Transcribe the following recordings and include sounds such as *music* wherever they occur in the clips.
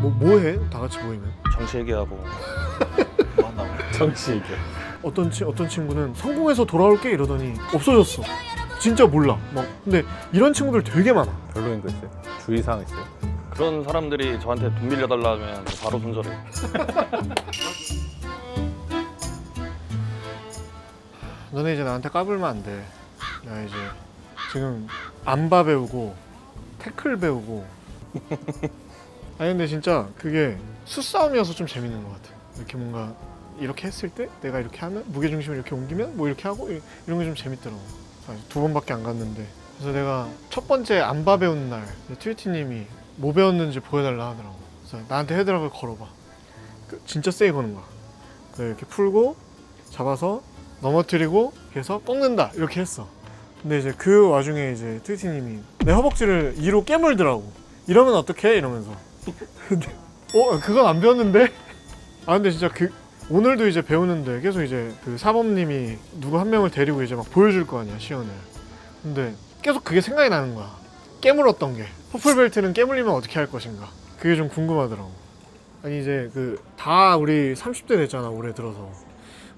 뭐, 뭐 해? 다 같이 모이면? 정치 얘기하고 뭐 한다고? 정치 얘기. 어떤, 치, 어떤 친구는 성공해서 돌아올게 이러더니 없어졌어. 진짜 몰라. 막 근데 이런 친구들 되게 많아. 별로인 거 있어요? 주의사항 있어요? 그런 사람들이 저한테 돈 빌려달라면 바로 손절해. *laughs* 너네 이제 나한테 까불면 안 돼. 나 이제 지금 안바 배우고 태클 배우고. *laughs* 아니 근데 진짜 그게 수싸움이어서 좀 재밌는 것 같아. 이렇게 뭔가 이렇게 했을 때 내가 이렇게 하면 무게 중심을 이렇게 옮기면 뭐 이렇게 하고 이- 이런 게 좀 재밌더라고. 아직 두 번밖에 안 갔는데. 그래서 내가 첫 번째 안바 배운 날 트위티님이 뭐 배웠는지 보여달라 하더라고. 그래서 나한테 헤드락을 걸어봐. 그 진짜 세게 거는 거야. 이렇게 풀고 잡아서 넘어뜨리고 그래서 꺾는다 이렇게 했어. 근데 이제 그 와중에 이제 트위티님이 내 허벅지를 2로 깨물더라고. 이러면 어떡해? 이러면서. 어 그건 안 배웠는데? 아 근데 진짜 그 오늘도 이제 배우는데 계속 이제 그 사범님이 누구 한 명을 데리고 이제 막 보여줄 거 아니야 시연을. 근데 계속 그게 생각이 나는 거야. 깨물었던 게 퍼플벨트는 깨물리면 어떻게 할 것인가. 그게 좀 궁금하더라고. 아니 이제 그 다 우리 30대 됐잖아 올해 들어서.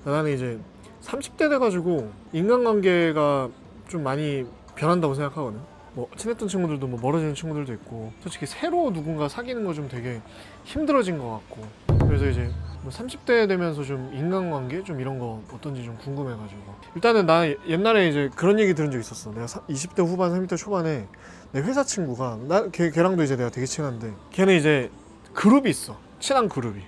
나는 이제 30대 돼가지고 인간관계가 좀 많이 변한다고 생각하거든. 뭐 친했던 친구들도 뭐 멀어지는 친구들도 있고 솔직히 새로 누군가 사귀는 거 좀 되게 힘들어진 것 같고 그래서 이제 뭐 30대 되면서 좀 인간관계 좀 이런 거 어떤지 좀 궁금해가지고 일단은 나 옛날에 이제 그런 얘기 들은 적 있었어. 내가 사- 20대 후반 30대 초반에 내 회사 친구가 나 걔, 걔랑도 이제 내가 되게 친한데 걔는 이제 그룹이 있어. 친한 그룹이.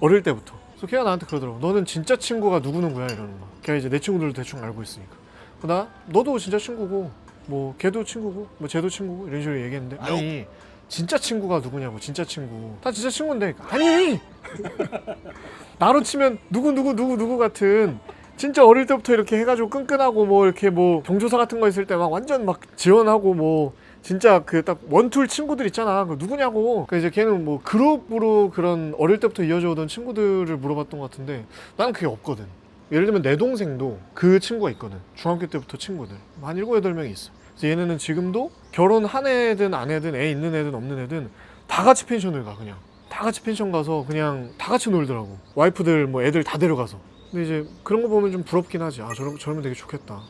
어릴 때부터. 그래서 걔가 나한테 그러더라고 너는 진짜 친구가 누구누구야? 이러는 거야. 걔가 이제 내 친구들도 대충 알고 있으니까. 나 너도 진짜 친구고 뭐 걔도 친구고 뭐 쟤도 친구고 이런 식으로 얘기했는데 아니 진짜 친구가 누구냐고 진짜 친구. 다 진짜 친구인데 아니! *laughs* 나로 치면 누구 누구 누구 누구 같은 진짜 어릴 때부터 이렇게 해가지고 끈끈하고 뭐 이렇게 뭐 경조사 같은 거 있을 때 막 완전 막 지원하고 뭐 진짜 그 딱 원툴 친구들 있잖아. 그 누구냐고. 그 이제 걔는 뭐 그룹으로 그런 어릴 때부터 이어져 오던 친구들을 물어봤던 것 같은데 나는 그게 없거든. 예를 들면 내 동생도 그 친구가 있거든. 중학교 때부터 친구들. 한 일곱 여덟 명이 있어 그래서 얘네는 지금도 결혼한 애든 안 애든 애 있는 애든 없는 애든 다 같이 펜션을 가 그냥. 다 같이 펜션 가서 그냥 다 같이 놀더라고. 와이프들 뭐 애들 다 데려가서. 근데 이제 그런 거 보면 좀 부럽긴 하지. 아 저러, 저러면 되게 좋겠다.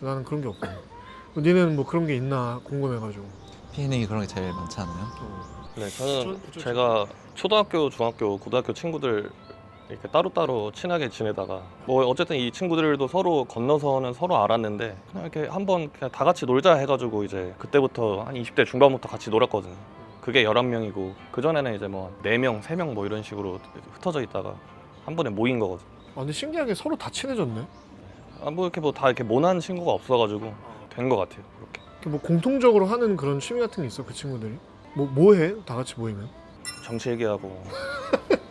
나는 그런 게 없거든 니는 뭐 그런 게 있나 궁금해가지고. 피해내기 그런 게 제일 많지 않아요? 네, 저는 저- 저- 제가 초등학교, 중학교, 고등학교 친구들 이렇게 따로따로 친하게 지내다가 뭐 어쨌든 이 친구들도 서로 건너서는 서로 알았는데 그냥 이렇게 한번 그냥 다 같이 놀자 해가지고 이제 그때부터 한 20대 중반부터 같이 놀았거든요. 그게 11명이고 그전에는 이제 뭐 4명, 3명 뭐 이런 식으로 흩어져 있다가 한 번에 모인 거거든요. 아 근데 신기하게 서로 다 친해졌네 아, 뭐 이렇게 뭐 다 이렇게 모난 친구가 없어가지고 된 것 같아요. 이렇게. 이렇게 뭐 공통적으로 하는 그런 취미 같은 게 있어 그 친구들이 뭐 뭐 해? 다 같이 모이면 정치 얘기하고? *laughs*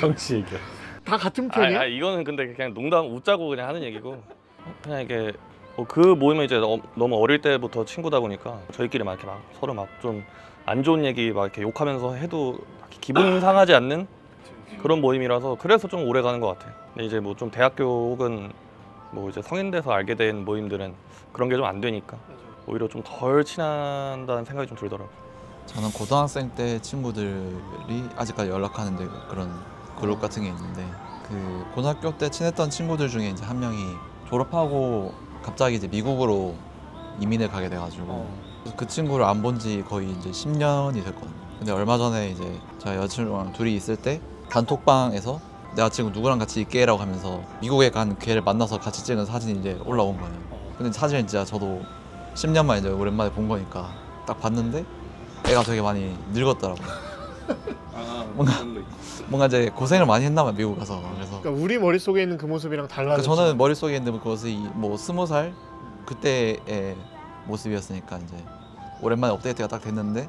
정치 얘기요. 다 같은 아, 편이야? 아 이거는 근데 그냥 농담 웃자고 그냥 하는 얘기고 그냥 이게 뭐 그 모임은 이제 너- 너무 어릴 때부터 친구다 보니까 저희끼리 막 이렇게 막 서로 막 좀 안 좋은 얘기 막 이렇게 욕하면서 해도 딱히 기분 상하지 않는 그런 모임이라서 그래서 좀 오래 가는 것 같아요. 근데 이제 뭐 좀 대학교 혹은 뭐 이제 성인 돼서 알게 된 모임들은 그런 게 좀 안 되니까 오히려 좀 덜 친한다는 생각이 좀 들더라고요. 저는 고등학생 때 친구들이 아직까지 연락하는데 그런 그룹 같은 게 있는데 그 고등학교 때 친했던 친구들 중에 이제 한 명이 졸업하고 갑자기 이제 미국으로 이민을 가게 돼가지고 그 친구를 안 본 지 거의 이제 10년이 됐거든요. 근데 얼마 전에 이제 제가 여자친구랑 둘이 있을 때 단톡방에서 내가 지금 누구랑 같이 있게라고 하면서 미국에 간 걔를 만나서 같이 찍은 사진이 이제 올라온 거예요. 근데 사진은 진짜 저도 10년 만에 이제 오랜만에 본 거니까 딱 봤는데 애가 되게 많이 늙었더라고요. 뭔가 뭔가 이제 고생을 많이 했나 봐요 미국 가서. 그래서 그러니까 우리 머릿속에 있는 그 모습이랑 달라졌어 그러니까 저는 머릿속에 있는 그것이 뭐 스무 살 그때의 모습이었으니까 이제 오랜만에 업데이트가 딱 됐는데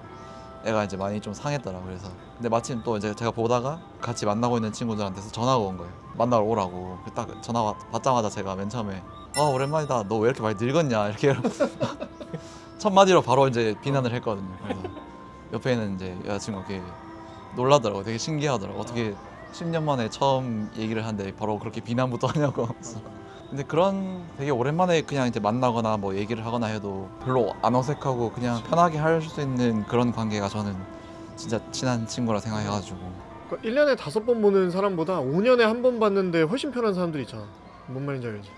애가 이제 많이 좀 상했더라고 그래서 근데 마침 또 이제 제가 보다가 같이 만나고 있는 친구들한테서 전화가 온 거예요. 만나러 오라고. 그딱 전화 받- 받자마자 제가 맨 처음에 아 오랜만이다. 너 왜 이렇게 많이 늙었냐? 이렇게 *laughs* 첫 마디로 바로 이제 비난을 했거든요. 그래서 옆에 있는 이제 여자친구가 되게 놀라더라고 되게 신기하더라고 어떻게 10년 만에 처음 얘기를 하는데 바로 그렇게 비난부터 *laughs* 하냐고. 근데 그런 되게 오랜만에 그냥 이제 만나거나 뭐 얘기를 하거나 해도 별로 안 어색하고 그냥 편하게 할 수 있는 그런 관계가 저는 진짜 친한 친구라 생각해가지고 그러니까 1년에 다섯 번 보는 사람보다 5년에 한 번 봤는데 훨씬 편한 사람들 있잖아. 뭔 말인지 알지?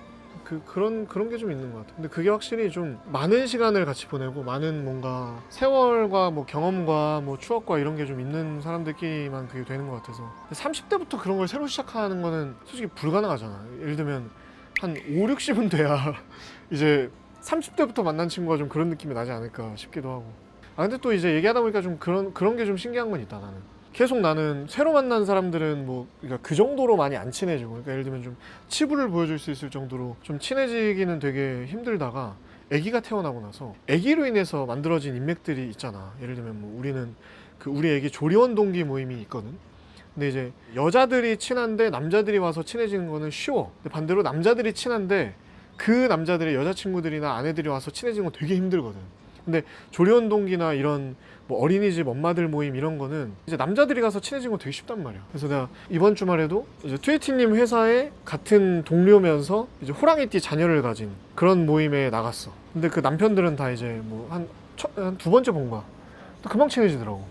그 그런 그런 게 좀 있는 것 같아. 근데 그게 확실히 좀 많은 시간을 같이 보내고 많은 뭔가 세월과 뭐 경험과 뭐 추억과 이런 게 좀 있는 사람들끼리만 그게 되는 것 같아서. 30대부터 그런 걸 새로 시작하는 거는 솔직히 불가능하잖아. 예를 들면 한 5, 60은 돼야 *laughs* 이제 30대부터 만난 친구가 좀 그런 느낌이 나지 않을까 싶기도 하고. 아 근데 또 이제 얘기하다 보니까 좀 그런 그런 게 좀 신기한 건 있다 나는. 계속 나는 새로 만난 사람들은 뭐 그러니까 그 정도로 많이 안 친해지고 그러니까 예를 들면 좀 치부를 보여줄 수 있을 정도로 좀 친해지기는 되게 힘들다가 아기가 태어나고 나서 아기로 인해서 만들어진 인맥들이 있잖아. 예를 들면 뭐 우리는 그 우리 애기 조리원 동기 모임이 있거든. 근데 이제 여자들이 친한데 남자들이 와서 친해지는 거는 쉬워. 근데 반대로 남자들이 친한데 그 남자들의 여자친구들이나 아내들이 와서 친해지는 건 되게 힘들거든 근데 조리원 동기나 이런 뭐 어린이집 엄마들 모임 이런 거는 이제 남자들이 가서 친해지는 건 되게 쉽단 말이야. 그래서 내가 이번 주말에도 이제 트위티님 회사에 같은 동료면서 이제 호랑이띠 자녀를 가진 그런 모임에 나갔어. 근데 그 남편들은 다 이제 뭐한한두 번째 본 거야. 또 금방 친해지더라고.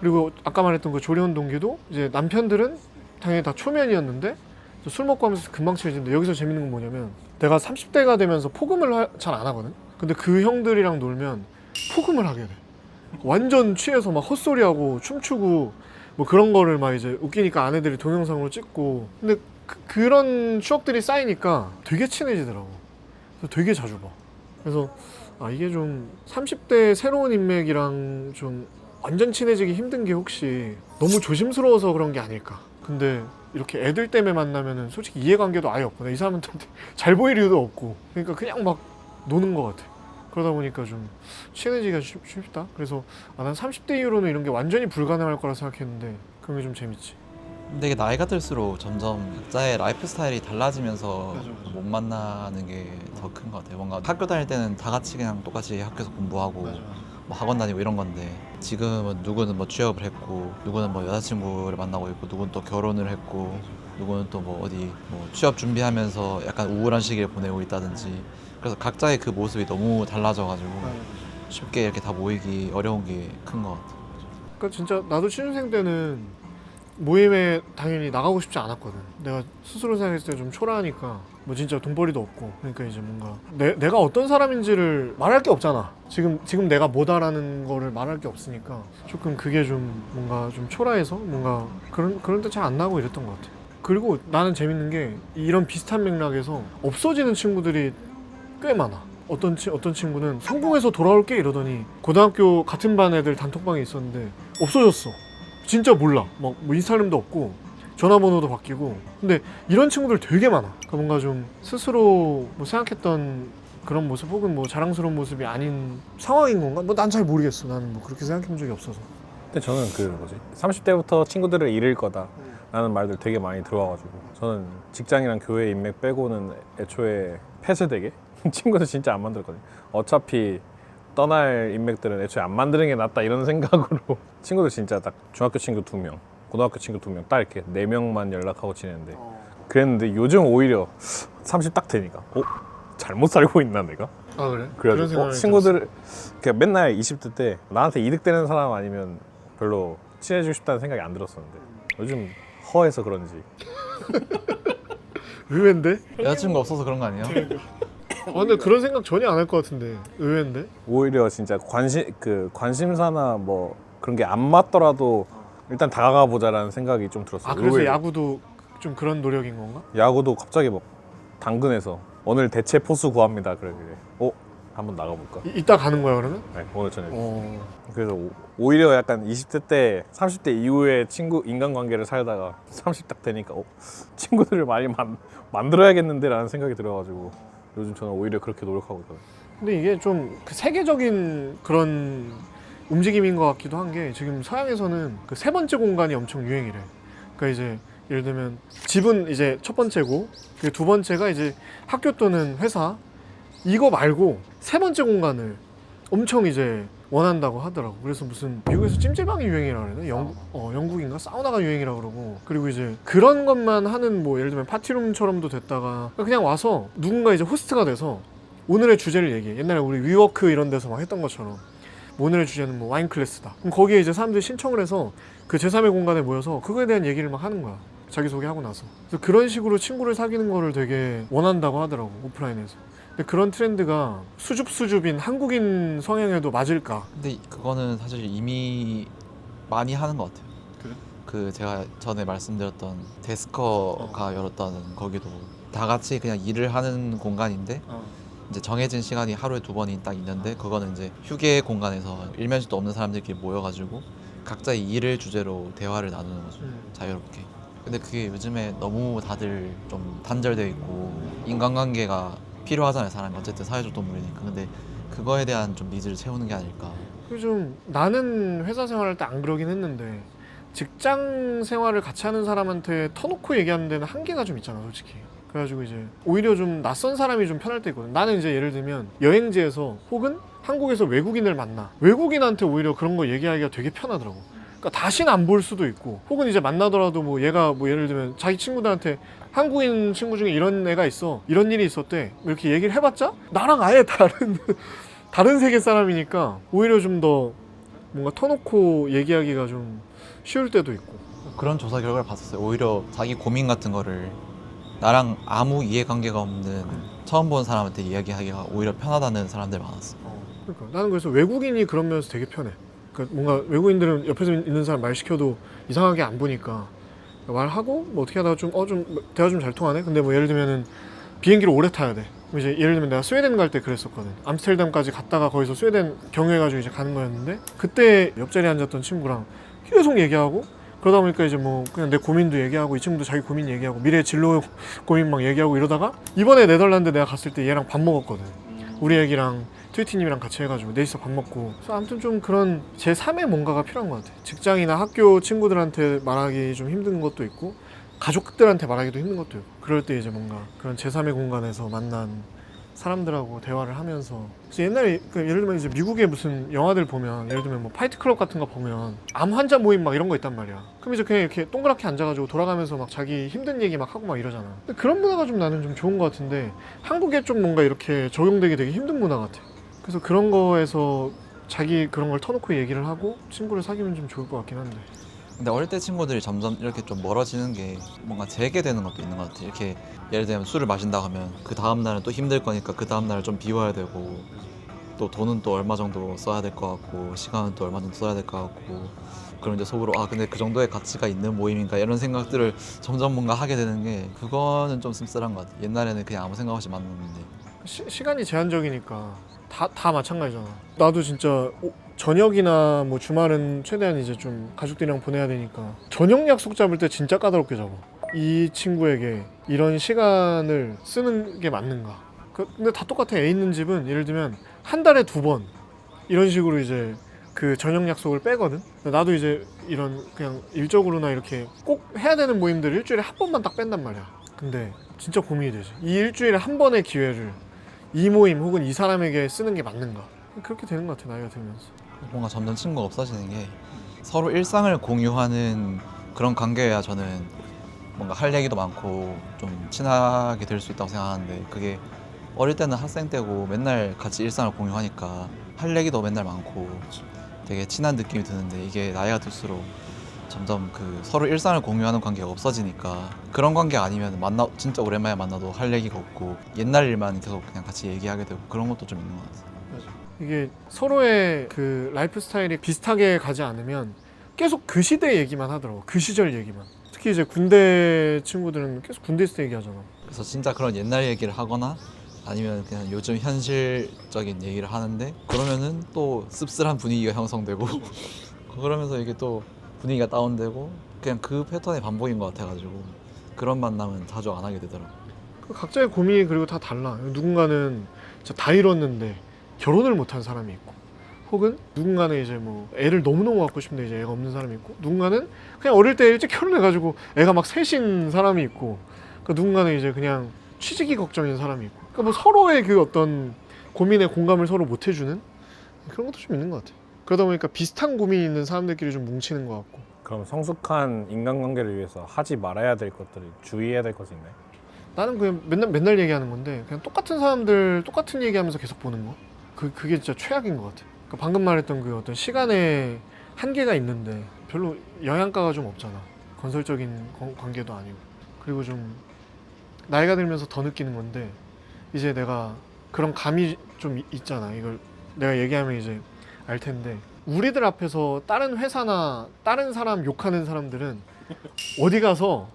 그리고 아까 말했던 그 조리원 동기도 이제 남편들은 당연히 다 초면이었는데 술 먹고 하면서 금방 친해지는데 여기서 재밌는 건 뭐냐면 내가 30대가 되면서 포금을 잘 안 하거든. 근데 그 형들이랑 놀면 포금을 하게 돼. 완전 취해서 막 헛소리하고 춤추고 뭐 그런 거를 막 이제 웃기니까 아내들이 동영상으로 찍고. 근데 그, 런 추억들이 쌓이니까 되게 친해지더라고. 그래서 되게 자주 봐. 그래서 아 이게 좀 30대 새로운 인맥이랑 좀 완전 친해지기 힘든 게 혹시 너무 조심스러워서 그런 게 아닐까? 근데 이렇게 애들 때문에 만나면은 솔직히 이해관계도 아예 없고 이 사람한테 *laughs* 잘 보일 이유도 없고. 그러니까 그냥 막 노는 것 같아 그러다 보니까 좀 친해지기가 쉽, 쉽다. 그래서 아, 난 30대 이후로는 이런 게 완전히 불가능할 거라 생각했는데 그런 게 좀 재밌지. 근데 이게 나이가 들수록 점점 각자의 라이프 스타일이 달라지면서 맞아, 맞아. 못 만나는 게 더 큰 것 같아요. 뭔가 학교 다닐 때는 다 같이 그냥 똑같이 학교에서 공부하고 뭐 학원 다니고 이런 건데 지금은 누구는 뭐 취업을 했고 누구는 뭐 여자친구를 만나고 있고 누구는 또 결혼을 했고 누구는 또 뭐 어디 뭐 취업 준비하면서 약간 우울한 시기를 보내고 있다든지 그래서 각자의 그 모습이 너무 달라져가지고 쉽게 이렇게 다 모이기 어려운 게 큰 것 같아요. 그러니까 진짜 나도 취준생 때는 모임에 당연히 나가고 싶지 않았거든. 내가 스스로 생각했을 때 좀 초라하니까 뭐 진짜 돈벌이도 없고 그러니까 이제 뭔가 내, 내가 어떤 사람인지를 말할 게 없잖아. 지금 지금 내가 뭐다라는 거를 말할 게 없으니까 조금 그게 좀 뭔가 좀 초라해서 뭔가 그런 그런 데잘안 나고 이랬던 것 같아. 그리고 나는 재밌는 게 이런 비슷한 맥락에서 없어지는 친구들이 꽤 많아. 어떤 치, 어떤 친구는 성공해서 돌아올게 이러더니 고등학교 같은 반 애들 단톡방에 있었는데 없어졌어. 진짜 몰라. 막 뭐 인스타그램도 없고 전화번호도 바뀌고. 근데 이런 친구들 되게 많아. 그러니까 뭔가 좀 스스로 뭐 생각했던 그런 모습 혹은 뭐 자랑스러운 모습이 아닌 상황인 건가? 뭐 난 잘 모르겠어. 나는 뭐 그렇게 생각해 본 적이 없어서. 근데 저는 그 뭐지 30대부터 친구들을 잃을 거다 라는 말들 되게 많이 들어와가지고 저는 직장이랑 교회 인맥 빼고는 애초에 폐쇄되게 *laughs* 친구들 진짜 안 만들거든요 어차피 떠날 인맥들은 애초에 안 만드는 게 낫다 이런 생각으로 *laughs* 친구들 진짜 딱 중학교 친구 두 명 고등학교 친구 두 명 딱 이렇게 네 명만 연락하고 지내는데 그랬는데 요즘 오히려 30 딱 되니까 어? 잘못 살고 있나 내가? 아 그래? 그래가지고 어, 친구들 그냥 맨날 20대 때 나한테 이득되는 사람 아니면 별로 친해지고 싶다는 생각이 안 들었었는데 요즘 허해서 그런지. *laughs* 의외인데? 여자친구 없어서 그런 거 아니에요? 아 근데 그런 생각 전혀 안 할 것 같은데 의외인데? 오히려 진짜 관심 그 관심사나 뭐 그런 게 안 맞더라도 일단 다가가 보자라는 생각이 좀 들었어요. 아 그래서 의외로. 야구도 좀 그런 노력인 건가? 야구도 갑자기 막 당근에서 오늘 대체 포수 구합니다. 그러길래 어 한번 나가볼까? 이, 이따 가는 거야 그러면? 네, 오늘 저녁. 어. 그래서 오- 오히려 약간 20대 때 30대 이후에 친구 인간관계를 살다가 30 딱 되니까 어, 친구들을 많이 만, 만들어야겠는데라는 생각이 들어가지고 요즘 저는 오히려 그렇게 노력하고 있거든요. 근데 이게 좀그 세계적인 그런 움직임인 것 같기도 한 게 지금 서양에서는 그 세 번째 공간이 엄청 유행이래. 그러니까 이제 예를 들면 집은 이제 첫 번째고 그두 번째가 이제 학교 또는 회사 이거 말고 세 번째 공간을 엄청 이제 원한다고 하더라고. 그래서 무슨 미국에서 찜질방이 유행이라 그러나? 영국 어 영국인가 사우나가 유행이라 그러고 그리고 이제 그런 것만 하는 뭐 예를 들면 파티룸처럼도 됐다가 그냥 와서 누군가 이제 호스트가 돼서 오늘의 주제를 얘기해. 옛날에 우리 위워크 이런 데서 막 했던 것처럼 오늘의 주제는 뭐 와인 클래스다. 그럼 거기에 이제 사람들이 신청을 해서 그 제3의 공간에 모여서 그거에 대한 얘기를 막 하는 거야. 자기소개하고 나서. 그래서 그런 식으로 친구를 사귀는 거를 되게 원한다고 하더라고, 오프라인에서. 근데 그런 트렌드가 수줍수줍인 한국인 성향에도 맞을까? 근데 그거는 사실 이미 많이 하는 것 같아요. 그래? 그 제가 전에 말씀드렸던 데스커가 열었다는 거기도 다 같이 그냥 일을 하는 공간인데 이제 정해진 시간이 하루에 두 번이 딱 있는데 그거는 이제 휴게 공간에서 일면식도 없는 사람들끼리 모여가지고 각자의 일을 주제로 대화를 나누는 거죠. 음. 자유롭게. 근데 그게 요즘에 너무 다들 좀 단절되어 있고 인간관계가 필요하잖아요. 사람이 어쨌든 사회적 동물이니까. 근데 그거에 대한 좀 니즈를 채우는 게 아닐까. 그좀 나는 회사 생활할 때 안 그러긴 했는데 직장 생활을 같이 하는 사람한테 터놓고 얘기하는 데는 한계가 좀 있잖아 솔직히 그래가지고 이제 오히려 좀 낯선 사람이 좀 편할 때 있거든 나는 이제 예를 들면 여행지에서 혹은 한국에서 외국인을 만나 외국인한테 오히려 그런 거 얘기하기가 되게 편하더라고 그러니까 다시는 안 볼 수도 있고 혹은 이제 만나더라도 뭐 얘가 뭐 예를 들면 자기 친구들한테 한국인 친구 중에 이런 애가 있어 이런 일이 있었대 이렇게 얘기를 해봤자 나랑 아예 다른 *laughs* 다른 세계 사람이니까 오히려 좀 더 뭔가 터놓고 얘기하기가 좀 쉬울 때도 있고 그런 조사 결과를 봤었어요. 오히려 자기 고민 같은 거를 나랑 아무 이해관계가 없는 처음 본 사람한테 이야기하기가 오히려 편하다는 사람들 많았어. 그러니까 나는 그래서 외국인이 그런 면에서 되게 편해 그러니까 뭔가 외국인들은 옆에서 있는 사람 말 시켜도 이상하게 안 보니까 말하고 뭐 어떻게 하다가 좀어 좀 대화 좀 잘 통하네? 근데 뭐 예를 들면은 비행기를 오래 타야 돼. 이제 예를 들면 내가 스웨덴 갈 때 그랬었거든. 암스테르담까지 갔다가 거기서 스웨덴 경유해가지고 이제 가는 거였는데 그때 옆자리에 앉았던 친구랑 계속 얘기하고 그러다 보니까 이제 뭐 그냥 내 고민도 얘기하고 이 친구도 자기 고민 얘기하고 미래 진로 고민 막 얘기하고 이러다가 이번에 네덜란드 내가 갔을 때 얘랑 밥 먹었거든 우리 애기랑 트위티님이랑 같이 해가지고 넷이서 밥 먹고. 아무튼 좀 그런 제 3의 뭔가가 필요한 것 같아 직장이나 학교 친구들한테 말하기 좀 힘든 것도 있고 가족들한테 말하기도 힘든 것도 있고 그럴 때 이제 뭔가 그런 제 3의 공간에서 만난 사람들하고 대화를 하면서. 그래서 옛날에 그 예를 들면 이제 미국의 무슨 영화들 보면 예를 들면 뭐 파이트 클럽 같은 거 보면 암 환자 모임 막 이런 거 있단 말이야. 그럼 이제 그냥 이렇게 동그랗게 앉아가지고 돌아가면서 막 자기 힘든 얘기 막 하고 막 이러잖아. 근데 그런 문화가 좀 나는 좀 좋은 것 같은데 한국에 좀 뭔가 이렇게 적용되기 되게 힘든 문화 같아. 그래서 그런 거에서 자기 그런 걸 터놓고 얘기를 하고 친구를 사귀면 좀 좋을 것 같긴 한데 근데 어릴 때 친구들이 점점 이렇게 좀 멀어지는 게 뭔가 재개되는 것도 있는 것 같아요. 이렇게 예를 들면 술을 마신다 하면 그 다음 날은 또 힘들 거니까 그 다음 날을 좀 비워야 되고 또 돈은 또 얼마 정도 써야 될 것 같고 시간은 또 얼마 정도 써야 될 것 같고 그럼 이제 속으로 아 근데 그 정도의 가치가 있는 모임인가 이런 생각들을 점점 뭔가 하게 되는 게 그거는 좀 씁쓸한 것 같아요. 옛날에는 그냥 아무 생각 없이 만났는데 시, 시간이 제한적이니까 다, 다 마찬가지잖아. 나도 진짜 오- 저녁이나 뭐 주말은 최대한 이제 좀 가족들이랑 보내야 되니까 저녁 약속 잡을 때 진짜 까다롭게 잡아. 이 친구에게 이런 시간을 쓰는 게 맞는가? 그, 근데 다 똑같아. 애 있는 집은 예를 들면 한 달에 두 번 이런 식으로 이제 그 저녁 약속을 빼거든. 나도 이제 이런 그냥 일적으로나 이렇게 꼭 해야 되는 모임들 일주일에 한 번만 딱 뺀단 말이야. 근데 진짜 고민이 되지. 이 일주일에 한 번의 기회를 이 모임 혹은 이 사람에게 쓰는 게 맞는가? 그렇게 되는 것 같아 나이가 들면서. 뭔가 점점 친구가 없어지는 게 서로 일상을 공유하는 그런 관계여야 저는 뭔가 할 얘기도 많고 좀 친하게 될 수 있다고 생각하는데 그게 어릴 때는 학생 때고 맨날 같이 일상을 공유하니까 할 얘기도 맨날 많고 되게 친한 느낌이 드는데 이게 나이가 들수록 점점 그 서로 일상을 공유하는 관계가 없어지니까 그런 관계 아니면 만나 진짜 오랜만에 만나도 할 얘기가 없고 옛날 일만 계속 그냥 같이 얘기하게 되고 그런 것도 좀 있는 것 같아요. 이게 서로의 그 라이프 스타일이 비슷하게 가지 않으면 계속 그 시대 얘기만 하더라고. 그 시절 얘기만. 특히 이제 군대 친구들은 계속 군대 있을 때 얘기하잖아. 그래서 진짜 그런 옛날 얘기를 하거나 아니면 그냥 요즘 현실적인 얘기를 하는데 그러면은 또 씁쓸한 분위기가 형성되고 *laughs* 그러면서 이게 또 분위기가 다운되고 그냥 그 패턴의 반복인 것 같아가지고 그런 만남은 자주 안 하게 되더라고. 그 각자의 고민이 그리고 다 달라. 누군가는 다 이뤘는데 결혼을 못한 사람이 있고, 혹은 누군가는 이제 뭐 애를 너무너무 갖고 싶은데 이제 애가 없는 사람이 있고, 누군가는 그냥 어릴 때 일찍 결혼해가지고 애가 막 셋인 사람이 있고, 그 누군가는 이제 그냥 취직이 걱정인 사람이 있고, 그러니까 뭐 서로의 그 어떤 고민에 공감을 서로 못 해주는 그런 것도 좀 있는 것 같아. 그러다 보니까 비슷한 고민이 있는 사람들끼리 좀 뭉치는 것 같고. 그럼 성숙한 인간관계를 위해서 하지 말아야 될 것들이 주의해야 될 것이 있나요? 나는 그냥 맨날 맨날 얘기하는 건데 그냥 똑같은 사람들 똑같은 얘기하면서 계속 보는 거. 그 그게 진짜 최악인 것 같아. 그러니까 방금 말했던 그 어떤 시간의 한계가 있는데 별로 영양가가 좀 없잖아. 건설적인 관- 관계도 아니고. 그리고 좀 나이가 들면서 더 느끼는 건데 이제 내가 그런 감이 좀 이- 있잖아. 이걸 내가 얘기하면 이제 알 텐데 우리들 앞에서 다른 회사나 다른 사람 욕하는 사람들은 어디 가서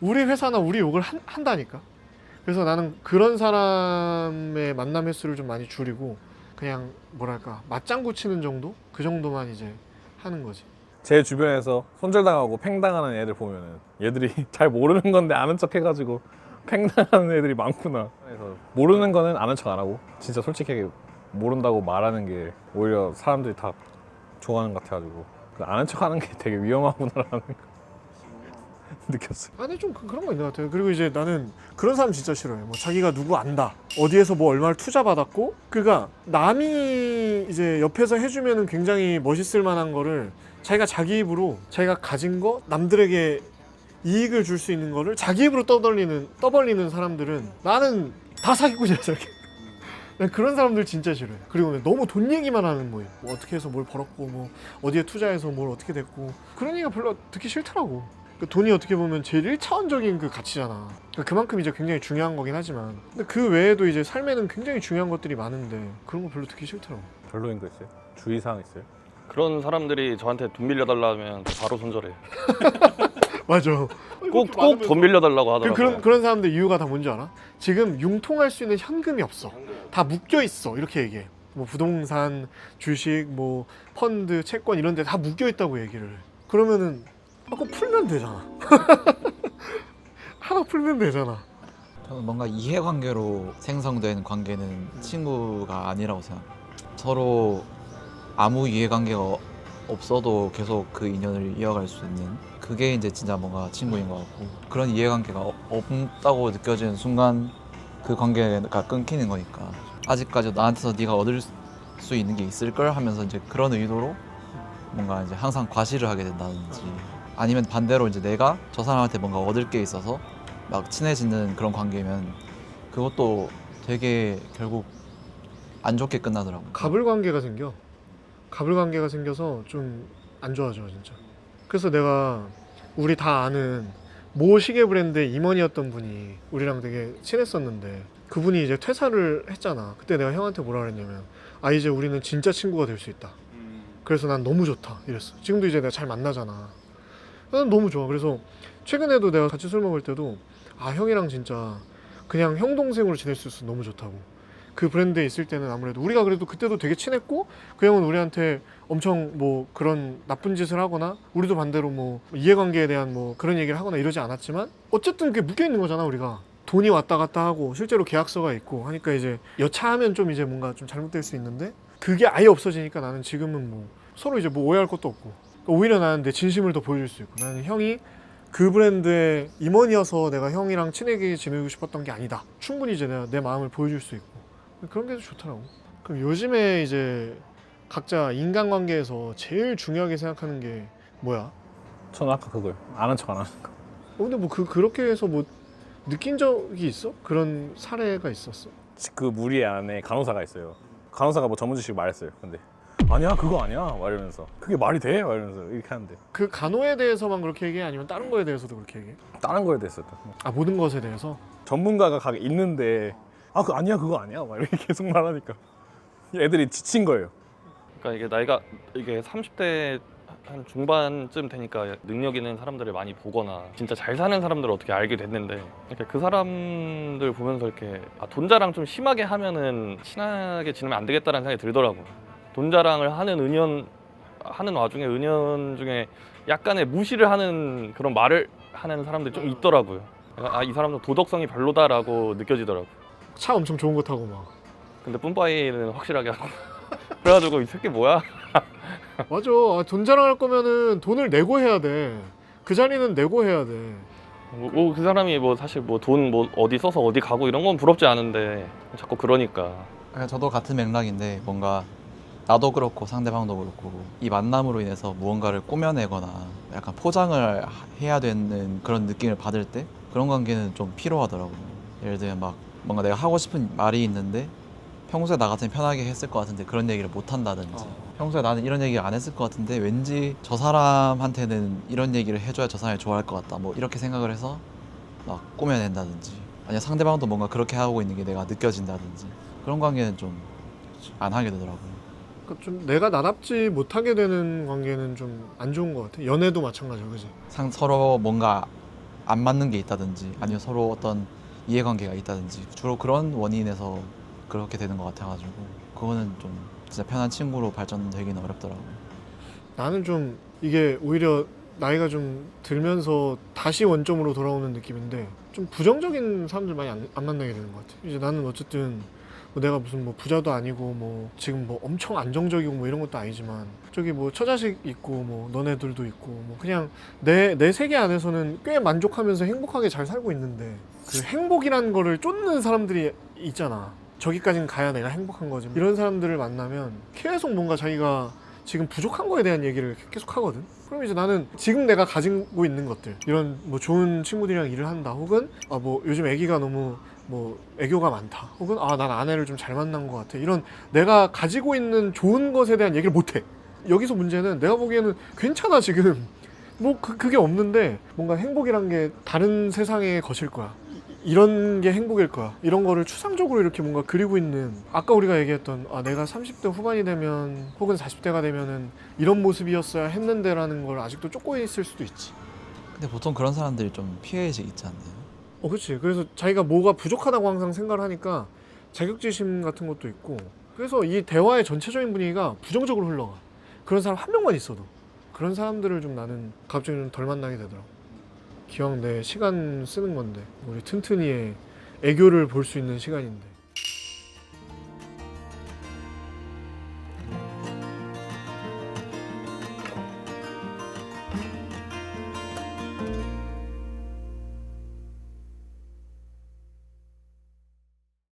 우리 회사나 우리 욕을 한, 한다니까. 그래서 나는 그런 사람의 만남 횟수를 좀 많이 줄이고 그냥 뭐랄까 맞장구 치는 정도 그 정도만 이제 하는 거지. 제 주변에서 손절당하고 팽당하는 애들 보면은 얘들이 *laughs* 잘 모르는 건데 아는 척 해가지고 팽당하는 애들이 많구나. 그래서 모르는 거는 아는 척 안 하고 진짜 솔직하게 모른다고 말하는 게 오히려 사람들이 다 좋아하는 것 같아가지고 그 아는 척 하는 게 되게 위험하구나라는 거 *laughs* 느꼈어요. 아니 좀 그- 그런 거 있는 것 같아요. 그리고 이제 나는 그런 사람 진짜 싫어요. 뭐 자기가 누구 안다. 어디에서 뭐 얼마를 투자 받았고, 그가 남이 이제 옆에서 해주면은 굉장히 멋있을 만한 거를 자기가 자기 입으로 자기가 가진 거 남들에게 이익을 줄 수 있는 거를 자기 입으로 떠벌리는 떠벌리는 사람들은 나는 다 사기꾼이라 생각해. 난 그런 사람들 진짜 싫어요. 그리고 너무 돈 얘기만 하는 모임. 뭐 어떻게 해서 뭘 벌었고, 뭐 어디에 투자해서 뭘 어떻게 됐고 그런 얘기가 별로 듣기 싫더라고. 그 돈이 어떻게 보면 제일 1차원적인 그 가치잖아. 그만큼 이제 굉장히 중요한 거긴 하지만, 근데 그 외에도 이제 삶에는 굉장히 중요한 것들이 많은데 그런 거 별로 듣기 싫더라고. 별로인 거 있어요? 주의사항 있어요? 그런 사람들이 저한테 돈 빌려달라면 바로 손절해요. *laughs* 맞아. 꼭꼭 돈 빌려달라고 그, 하더라고요. 그런 그런 사람들 이유가 다 뭔지 알아? 지금 융통할 수 있는 현금이 없어. 다 묶여 있어. 이렇게 얘기해. 뭐 부동산, 주식, 뭐 펀드, 채권 이런 데 다 묶여 있다고 얘기를 해. 그러면은 아, 그거 풀면 되잖아. *laughs* 하나 풀면 되잖아. 저는 뭔가 이해관계로 생성된 관계는 친구가 아니라고 생각해요. 서로 아무 이해관계가 어- 없어도 계속 그 인연을 이어갈 수 있는 그게 이제 진짜 뭔가 친구인 것 같고 그런 이해관계가 어- 없다고 느껴지는 순간 그 관계가 끊기는 거니까 아직까지 나한테서 네가 얻을 수 있는 게 있을 걸 하면서 이제 그런 의도로 뭔가 이제 항상 과시를 하게 된다든지 아니면 반대로 이제 내가 저 사람한테 뭔가 얻을 게 있어서 막 친해지는 그런 관계면 그것도 되게 결국 안 좋게 끝나더라고. 갑을 관계가 생겨. 갑을 관계가 생겨서 좀 안 좋아져 진짜. 그래서 내가 우리 다 아는 모 시계 브랜드의 임원이었던 분이 우리랑 되게 친했었는데 그분이 이제 퇴사를 했잖아. 그때 내가 형한테 뭐라 그랬냐면 아 이제 우리는 진짜 친구가 될 수 있다. 그래서 난 너무 좋다 이랬어. 지금도 이제 내가 잘 만나잖아. 난 너무 좋아. 그래서 최근에도 내가 같이 술 먹을 때도 아 형이랑 진짜 그냥 형 동생으로 지낼 수 있어 서 너무 좋다고. 그 브랜드에 있을 때는 아무래도 우리가 그래도 그때도 되게 친했고 그 형은 우리한테 엄청 뭐 그런 나쁜 짓을 하거나 우리도 반대로 뭐 이해관계에 대한 뭐 그런 얘기를 하거나 이러지 않았지만 어쨌든 그게 묶여 있는 거잖아 우리가. 돈이 왔다 갔다 하고 실제로 계약서가 있고 하니까 이제 여차하면 좀 이제 뭔가 좀 잘못될 수 있는데 그게 아예 없어지니까 나는 지금은 뭐 서로 이제 뭐 오해할 것도 없고. 그러니까 오히려 나는 내 진심을 더 보여줄 수 있고. 나는 형이 그 브랜드의 임원이어서 내가 형이랑 친하게 지내고 싶었던 게 아니다. 충분히 이제 내가 내 마음을 보여줄 수 있고. 그런 게 좋더라고. 그럼 요즘에 이제 각자 인간관계에서 제일 중요하게 생각하는 게 뭐야? 저는 아까 그거요. 아는 척 안 하는 거. 어, 근데 뭐 그 그렇게 해서 뭐 느낀 적이 있어? 그런 사례가 있었어? 그 무리 안에 간호사가 있어요. 간호사가 뭐 전문 지식 말했어요. 근데 아니야 그거 아니야 막 이러면서 그게 말이 돼? 막 이러면서 이렇게 하는데 그 간호에 대해서만 그렇게 얘기해 아니면 다른 거에 대해서도 그렇게 얘기해? 다른 거에 대해서 아 모든 것에 대해서? 전문가가 가 있는데 아 그 아니야 그거 아니야 막 이렇게 *laughs* 계속 말하니까 애들이 지친 거예요. 그러니까 이게 나이가 이게 30대 한 중반쯤 되니까 능력 있는 사람들을 많이 보거나 진짜 잘 사는 사람들을 어떻게 알게 됐는데 그러니까 그 사람들 보면서 이렇게 아, 돈 자랑 좀 심하게 하면은 친하게 지내면 안 되겠다라는 생각이 들더라고. 돈 자랑을 하는 은연 하는 와중에 은연 중에 약간의 무시를 하는 그런 말을 하는 사람들이 좀 있더라고요. 아 이 사람도 도덕성이 별로다라고 느껴지더라고. 차 엄청 좋은 거 타고 막 근데 뿜빠이는 확실하게 하고 그래가지고 이 새끼 뭐야? *laughs* 맞아 아, 돈 자랑할 거면은 돈을 내고 해야 돼 그 자리는 내고 해야 돼뭐그 사람이 뭐 사실 뭐 돈 뭐 어디 써서 어디 가고 이런 건 부럽지 않은데 자꾸 그러니까 그러니까 저도 같은 맥락인데 뭔가 나도 그렇고 상대방도 그렇고 이 만남으로 인해서 무언가를 꾸며내거나 약간 포장을 하- 해야 되는 그런 느낌을 받을 때 그런 관계는 좀 필요하더라고요. 예를 들면 막 뭔가 내가 하고 싶은 말이 있는데 평소에 나 같으면 편하게 했을 것 같은데 그런 얘기를 못 한다든지 평소에 나는 이런 얘기 안 했을 것 같은데 왠지 저 사람한테는 이런 얘기를 해줘야 저 사람이 좋아할 것 같다. 뭐 이렇게 생각을 해서 막 꾸며낸다든지 아니면 상대방도 뭔가 그렇게 하고 있는 게 내가 느껴진다든지 그런 관계는 좀 안 하게 되더라고요. 그러니까 좀 내가 나답지 못하게 되는 관계는 좀 안 좋은 것 같아. 연애도 마찬가지야, 그지? 상, 서로 뭔가 안 맞는 게 있다든지 아니면 서로 어떤 이해관계가 있다든지 주로 그런 원인에서 그렇게 되는 것 같아가지고 그거는 좀 진짜 편한 친구로 발전되기는 어렵더라고요. 나는 좀 이게 오히려 나이가 좀 들면서 다시 원점으로 돌아오는 느낌인데 좀 부정적인 사람들 많이 안, 안 만나게 되는 것 같아. 이제 나는 어쨌든 뭐 내가 무슨 뭐 부자도 아니고 뭐 지금 뭐 엄청 안정적이고 뭐 이런 것도 아니지만 저기 뭐 처자식 있고 뭐 너네들도 있고 뭐 그냥 내 내 세계 안에서는 꽤 만족하면서 행복하게 잘 살고 있는데 그 행복이라는 거를 쫓는 사람들이 있잖아. 저기까지는 가야 내가 행복한 거지. 이런 사람들을 만나면 계속 뭔가 자기가 지금 부족한 거에 대한 얘기를 계속 하거든. 그럼 이제 나는 지금 내가 가지고 있는 것들 이런 뭐 좋은 친구들이랑 일을 한다 혹은 아 뭐 요즘 아기가 너무 뭐 애교가 많다 혹은 아 난 아내를 좀 잘 만난 것 같아 이런 내가 가지고 있는 좋은 것에 대한 얘기를 못해 여기서 문제는 내가 보기에는 괜찮아 지금 뭐 그, 그게 없는데 뭔가 행복이란 게 다른 세상의 것일 거야 이- 이런 게 행복일 거야 이런 거를 추상적으로 이렇게 뭔가 그리고 있는 아까 우리가 얘기했던 아 내가 30대 후반이 되면 혹은 40대가 되면은 이런 모습이었어야 했는데라는 걸 아직도 쫓고 있을 수도 있지 근데 보통 그런 사람들이 좀 피해의식 있지 않나요? 어, 그렇지. 그래서 자기가 뭐가 부족하다고 항상 생각을 하니까 자격지심 같은 것도 있고. 그래서 이 대화의 전체적인 분위기가 부정적으로 흘러가. 그런 사람 한 명만 있어도. 그런 사람들을 좀 나는 갑자기 좀 덜 만나게 되더라고. 기왕 내 시간 쓰는 건데 우리 튼튼이의 애교를 볼 수 있는 시간인데